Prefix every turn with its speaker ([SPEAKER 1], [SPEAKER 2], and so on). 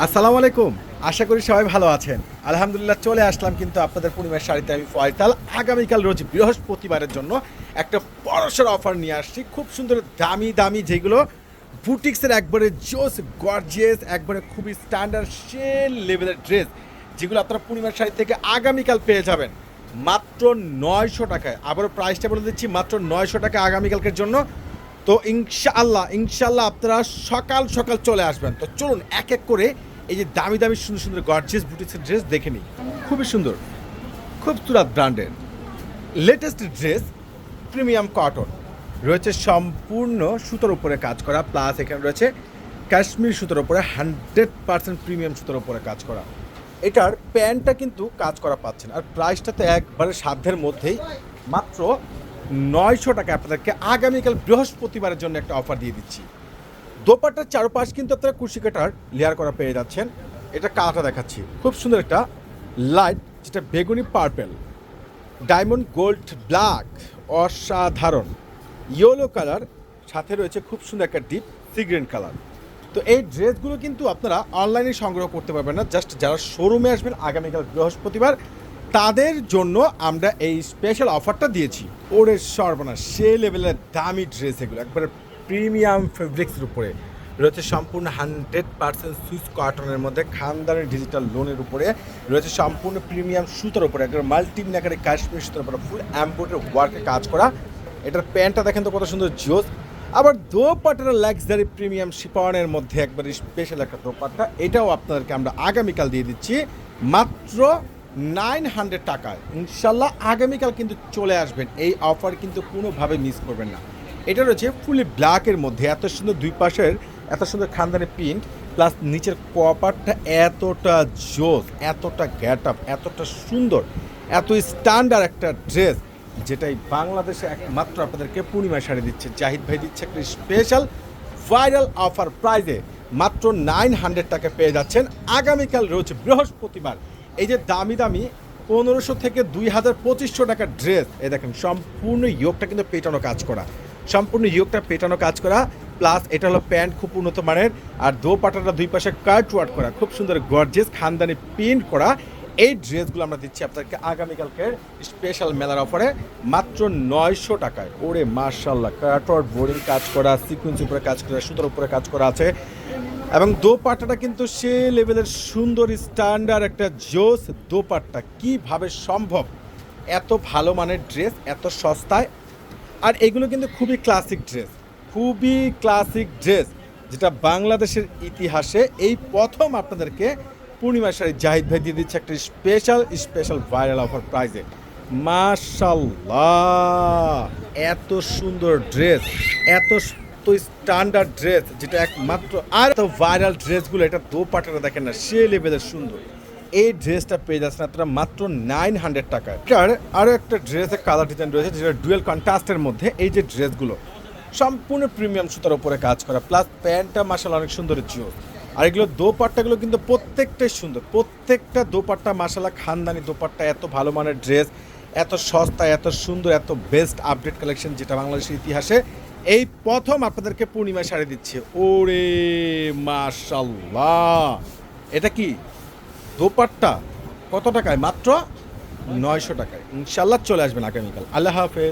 [SPEAKER 1] আসসালামু আলাইকুম। আশা করি সবাই ভালো আছেন। আলহামদুলিল্লাহ চলে আসলাম কিন্তু আপনাদের পূর্ণিমার শাড়িতে আমি ফয়তাল আগামীকাল রোজ বৃহস্পতিবারের জন্য একটা বড়সড় অফার নিয়ে আসছি। খুব সুন্দর, দামি দামি যেগুলো বুটিক্সের একবারে জোস, গর্জিয়াস, একবারে খুবই স্ট্যান্ডার্ড সে লেভেলের ড্রেস যেগুলো আপনারা পূর্ণিমার শাড়ি থেকে আগামীকাল পেয়ে যাবেন। মাত্র নয়শো টাকায়। আবারও প্রাইসটা বলে দিচ্ছি, মাত্র নয়শো টাকা আগামীকালকের জন্য তো ইনশাআল্লাহ ইনশাআল্লাহ আপনারা সকাল সকাল চলে আসবেন। তো চলুন এক এক করে এই যে দামি দামি সুন্দর সুন্দর গর্জিয়াস বুটিক্সের ড্রেস দেখে নিই। খুবই সুন্দর, খুব সুরাত ব্র্যান্ডের লেটেস্ট ড্রেস প্রিমিয়াম কটন রয়েছে সম্পূর্ণ সুতোর উপরে কাজ করা প্লাস এখানে রয়েছে কাশ্মীর সুতোর উপরে হান্ড্রেড পার্সেন্ট প্রিমিয়াম সুতোর উপরে কাজ করা। এটার প্যান্টটা কিন্তু কাজ করা পাচ্ছেন আর প্রাইসটা তো একবারে সাধ্যের মধ্যেই। মাত্র নয়শো টাকা আপনাদেরকে আগামীকাল বৃহস্পতিবারের জন্য একটা অফার দিয়ে দিচ্ছি। দোপাট্টার চারপাশ কিন্তু আপনারা কুশি কাটার লেয়ার করা পেয়ে যাচ্ছেন। এটা কাটা দেখাচ্ছি। খুব সুন্দর একটা লাইট যেটা বেগুনি পার্পেল ডায়মন্ড গোল্ড ব্ল্যাক অসাধারণ। ইয়েলো কালার সাথে রয়েছে খুব সুন্দর একটা ডিপ সি গ্রিন কালার তো এই ড্রেসগুলো কিন্তু আপনারা অনলাইনে সংগ্রহ করতে পারবেন না। জাস্ট যারা শোরুমে আসবেন, আগামীকাল বৃহস্পতিবার তাদের জন্য আমরা এই স্পেশাল অফারটা দিয়েছি। ওরে সর্বনা সে লেভেলের দামি ড্রেস এগুলো, একবারে প্রিমিয়াম ফেব্রিক্সের উপরে। রয়েছে সম্পূর্ণ হান্ড্রেড পার্সেন্ট সুইস কটনের মধ্যে খানদানের ডিজিটাল লোনের উপরে। রয়েছে সম্পূর্ণ প্রিমিয়াম সুতোর উপরে, একবার মাল্টি মিনাকারে কাশ্মীর সুতোর উপরে ফুল অ্যাম্বোটের ওয়ার্কে কাজ করা। এটার প্যান্টটা দেখেন তো কত সুন্দর জোস। আবার দোপাট্টার লাক্সারি প্রিমিয়াম শিপনের মধ্যে একবার স্পেশাল একটা দোপাট্টা, এটাও আপনাদেরকে আমরা আগামীকাল দিয়ে দিচ্ছি। মাত্র নাইন হান্ড্রেড টাকায় ইনশাল্লাহ আগামীকাল কিন্তু চলে আসবেন। এই অফার কিন্তু কোনোভাবে মিস করবেন না। এটা রয়েছে ফুলি ব্ল্যাকের মধ্যে। এত সুন্দর দুই পাশের, এত সুন্দর খানদানি প্রিন্ট প্লাস নিচের কপারটা এতটা জোস, এতটা গ্যাট আপ এতটা সুন্দর, এত স্ট্যান্ডার্ড একটা ড্রেস যেটাই বাংলাদেশে একমাত্র আপনাদেরকে পূর্ণিমা শাড়ি দিচ্ছে। জাহিদ ভাই দিচ্ছে একটা স্পেশাল ভাইরাল অফার প্রাইজে মাত্র নাইন হান্ড্রেড টাকা পেয়ে যাচ্ছেন। আগামীকাল রয়েছে বৃহস্পতিবার। এই যে দামি দামি পনেরোশো থেকে দুই হাজার পঁচিশশো টাকার ড্রেস এই দেখেন, সম্পূর্ণ ইয়োগটা কিন্তু পেটানো কাজ করা। সম্পূর্ণ ইয়োগটা পেটানো কাজ করা প্লাস এটা হলো প্যান্ট খুব উন্নত মানের, আর দো পাটাটা দুই পাশে কার্ট ওয়ার্ক করা, খুব সুন্দর গর্জেস খানদানি প্রিন্ট করা। এই ড্রেসগুলো আমরা দিচ্ছি আপনাদেরকে আগামীকালকে স্পেশাল মেলার অফারে মাত্র নয়শো টাকায়। ওরে মার্শাল্লাহ কার্টওয়ার্ক বোরিং কাজ করা সিকুয়েন্স উপরে কাজ করা, সুতোর উপরে কাজ করা আছে। এবং দোপাট্টাটা কিন্তু সে লেভেলের সুন্দর স্ট্যান্ডার্ড একটা জোস দোপাট্টা। কীভাবে সম্ভব? এত ভালো মানের ড্রেস এত সস্তায়। আর এগুলো কিন্তু খুবই ক্লাসিক ড্রেস খুবই ক্লাসিক ড্রেস যেটা বাংলাদেশের ইতিহাসে এই প্রথম আপনাদেরকে পূর্ণিমা শাড়ি জাহিদ ভাই দিয়ে দিচ্ছে একটা স্পেশাল স্পেশাল ভাইরাল অফার প্রাইজে মাশাল্লাহ! এত সুন্দর ড্রেস এত তো স্ট্যান্ডার্ড ড্রেস যেটা একমাত্র, আর তো ভাইরাল ড্রেসগুলো এটা দোপাটাটা দেখেন না, সে লেভেলের সুন্দর। এই ড্রেসটা পেয়ে যাচ্ছেন আপনারা মাত্র নাইন হান্ড্রেড টাকায়। এটার আরও একটা ড্রেসের কালার ডিজাইন রয়েছে, যেটা ডুয়েল কন্ট্রাস্টের মধ্যে এই যে ড্রেসগুলো সম্পূর্ণ প্রিমিয়াম সুতার উপরে কাজ করা প্লাস প্যান্টটা মাসাল অনেক সুন্দর জিও। আর এগুলো দোপাট্টাগুলো কিন্তু প্রত্যেকটাই সুন্দর, প্রত্যেকটা দোপাট্টা মাসালা খানদানি দোপাট্টা, এত ভালো মানের ড্রেস এত সস্তা, এত সুন্দর, এত বেস্ট আপডেট কালেকশন যেটা বাংলাদেশের ইতিহাসে। এই প্রথম আপনাদেরকে পূর্ণিমা শাড়ি দিচ্ছে। ওরে মাশাল্লাহ এটা কি? দোপাট্টা? কত টাকায়? মাত্র নয়শো টাকায়। ইনশাল্লাহ চলে আসবেন আগামীকাল। আল্লাহ হাফেজ।